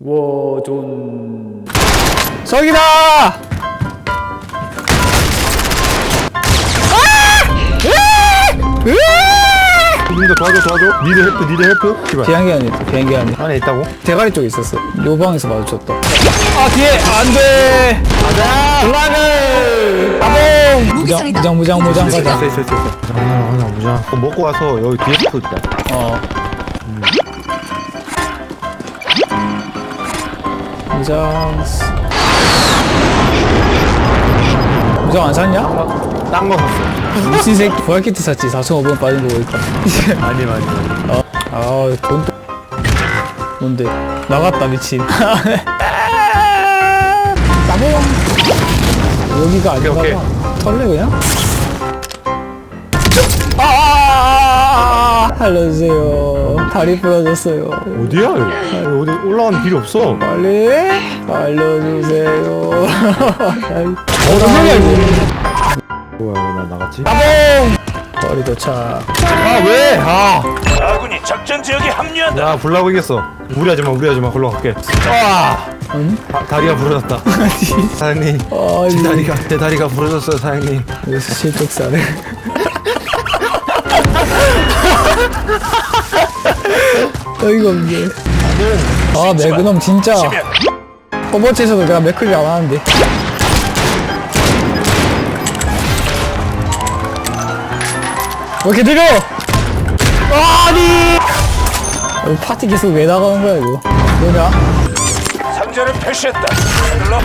워존. 저기다! 님들 도와줘 도와줘. 니드 헬프 니드 헬프? 씨발. 비행기 안에 있다 비행기 안에. 안에 있다고? 대가리 쪽에 있었어. 요 방에서 마주쳤다. 아 뒤에! 안 돼! 가자! 올라가 가봉 무장 무장 무장 무장 가자. 있어 있어 있어 있어. 하나 하나 그거 먹고 와서 여기 뒤에 붙어 있다. 어 무장 무장 안 샀냐? 딴거 샀어 미친 새끼 부활키트 샀지 4,500원 빠진 거 보니까 아니 아니 어? 아, 돈 또... 뭔데? 나갔다, 미친. 나봉! 여기가 아닌가 오케이, 봐. 털래, 그냥? 아, 아, 살려주세요. 다리 부러졌어요. 어디야 여기 어디 올라가는 길이 없어 빨리 알려주세요. 어. 뭐야 왜 나 나갔지? 거리 도착. 아 왜? 아! 아군이 작전 지역에 합류한다. 야 불나고 이겼어 무리하지 마 무리하지 마 걸로 갈게 아! 응? 다, 다리가 부러졌다 사장님 아, 제이 다리가 제 다리가 부러졌어요 사장님 실족사를. 어이가 없네. 아, 매그넘 진짜. 허버치에서도 내가 매클리 안 하는데. 왜 이렇게 느려! 아니! 어, 파티 계속 왜 나가는 거야, 이거? 뭐냐? 상자를 표시했다. 눌러.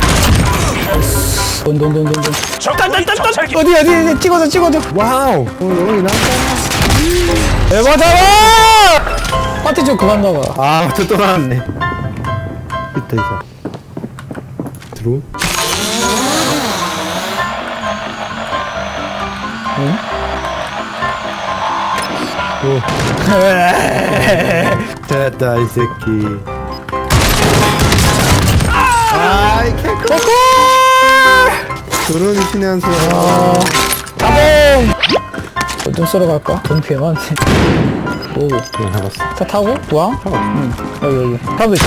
돈, 돈, 돈, 돈, 돈. 정찰기. 어디, 어디, 어디, 찍어줘, 찍어줘. 와우 어, 여기 나 에바잖아! 파티 좀 그만 나가. 아, 저또 나왔네. 있다, 있어. 들어? 응? 오. 됐다, 이 새끼. 아 이, 개꿀. 그런 신의 한 수야. 따봉! 좀 쏘러 갈까? 돈꽤 많네. 오. 그냥 잡았어. 차 타고? 와? 잡았어. 응. 여기, 여기. 타고 있다.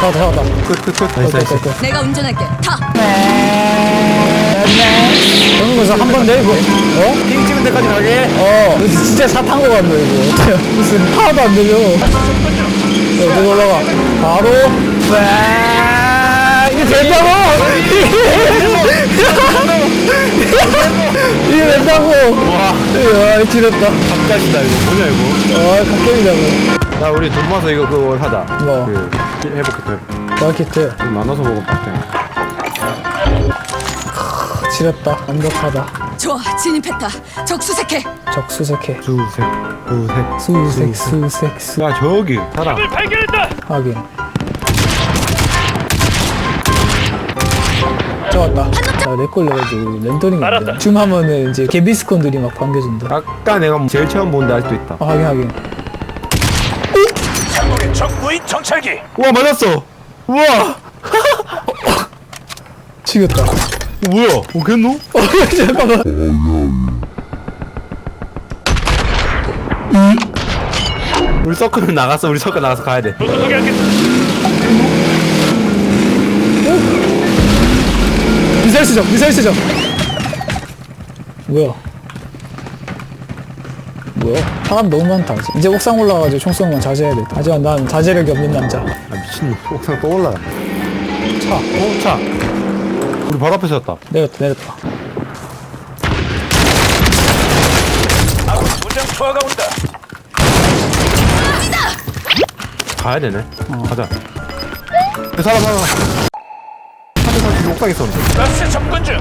잡았다, 잡았다. 끝, 끝, 끝. 나이스, 나이스. 내가 운전할게. 타. 그런 거서 한 번 내고, 어? 핑 찍은 데까지 가게. 어. 이거 진짜 차탄거 같네, 이거. 무슨 하나도 안 들려. 어, 내가 올라가. 바로, 와 이게 된다고! 된다고! 와, 야, 지렸다. 갑자기다, 이거. 뭐냐, 이거. 아, 각경이잖아. 나 우리 돈 모아서 이거 그걸 하자. 뭐? 그. 마케트. 좀 나눠서 먹으면 빡대. 지렸다. 완벽하다. 좋아, 진입했다. 적 수색해. 적수색해. 수색, 수색. 수색, 수색, 수. 야, 저기, 사람. 발견했다. 하긴. 잡았다. 아, 내 걸려가지고 안 돼. 줌 하면은 이제 개비스콘들이 막 반겨준다. 아까 내가 제일 처음 본데 아직도 있다. 아, 하긴, 하긴. 적 무인 정찰기. 우와, 맞았어! 우와! 죽였다. 뭐야? 오겠노? 어, 잠깐만. 우리 서클은 나갔어. 우리 서클 나가서 가야 돼. 도둑하게 하겠다. 미사일 수정, 미사일 수정. 뭐야? 뭐야? 사람 너무 많다. 이제 옥상 올라가가지고 총 쏘는 건 자제해야 돼. 하지만 난 자제력이 없는 남자. 아 미친 옥상 또 올라가. 차. 어 차. 우리 바로 앞에 섰다. 내렸다, 내렸다. 아군 무장 투하가 온다. 가야 되네. 가자. 그 사람 사람. 옥상에 있었는데. 가스 접근 중.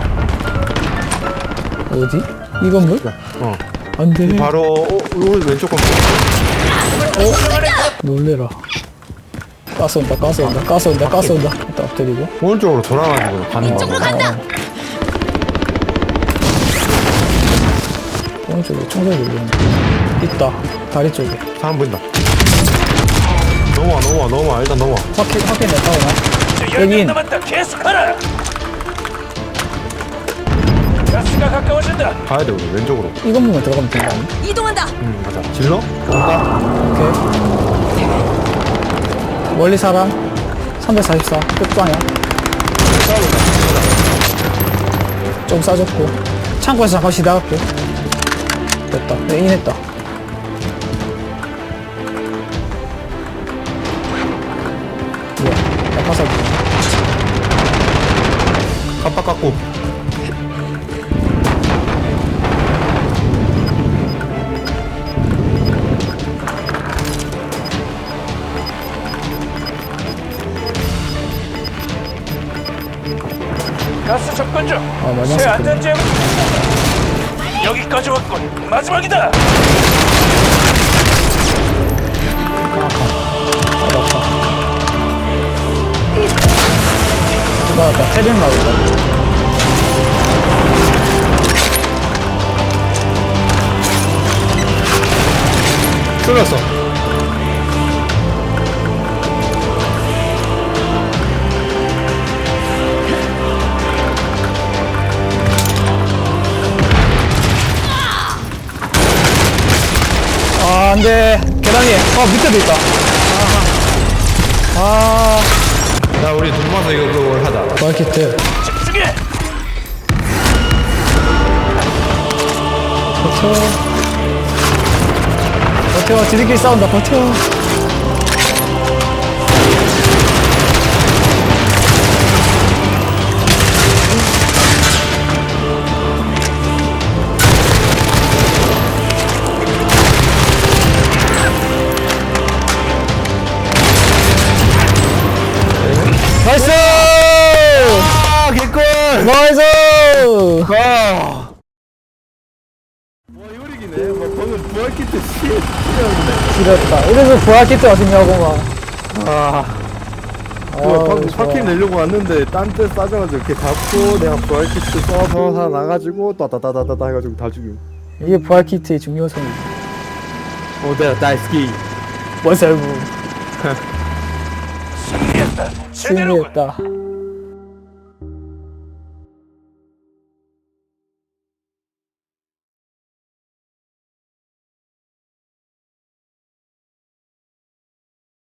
어디? 이 건물? 어. 안 돼. 바로 어, 오늘 왼쪽 건물. 놀래라. 가스 온다, 가스 온다, 가스 온다, 가스 온다. 일단 엎드리고. 오른쪽으로 돌아가지고 가는 거. 간다. 오른쪽에 총소리 들리는데. 있다. 다리 쪽에. 사람 보인다. 넘어와 넘어와 넘어와 일단 넘어와. 확인, 확인 냈다, 오나? 이제 열명 여긴. 남았다. 계속하라. 가스가 가까워진다. 가야 돼 우리 왼쪽으로. 이 건물만 들어가면 아니야? 이동한다. 응 가자. 질러? 온다. 오케이. 멀리 사람 344 끝방향 좀 싸졌고 창고에서 잠깐 쉬다갔고 됐다 네, 인했다 깎고 가스 접근 중. 아, 많이 새. 안전지역. 여기까지 왔군. 마지막이다. 나왔다 태빈 나왔다 쏠렸어. 아 안돼. 계단이 아 밑에도 있다. 아. 야 우리 돈 모아서 이거 그거 하자. 마켓트. 집중해. 버텨 버텨 지들끼리 싸운다 버텨. 나이스! 아 개꿀 나이스! 와 이거리기네 뭐 방금 부활 키트 씨 지렸다. 이래서 부활 키트가 중요하구만 아 좋아. 파킹 내려고 왔는데 딴데 싸져가지고 이렇게 잡고 내가 부활 키트 써서 살아나가지고 또 따다다다다 해가지고 다 죽임. 이게 부활 키트의 중요성이지. 어 내가 다이스키. 원살부 승리했다. 승리했다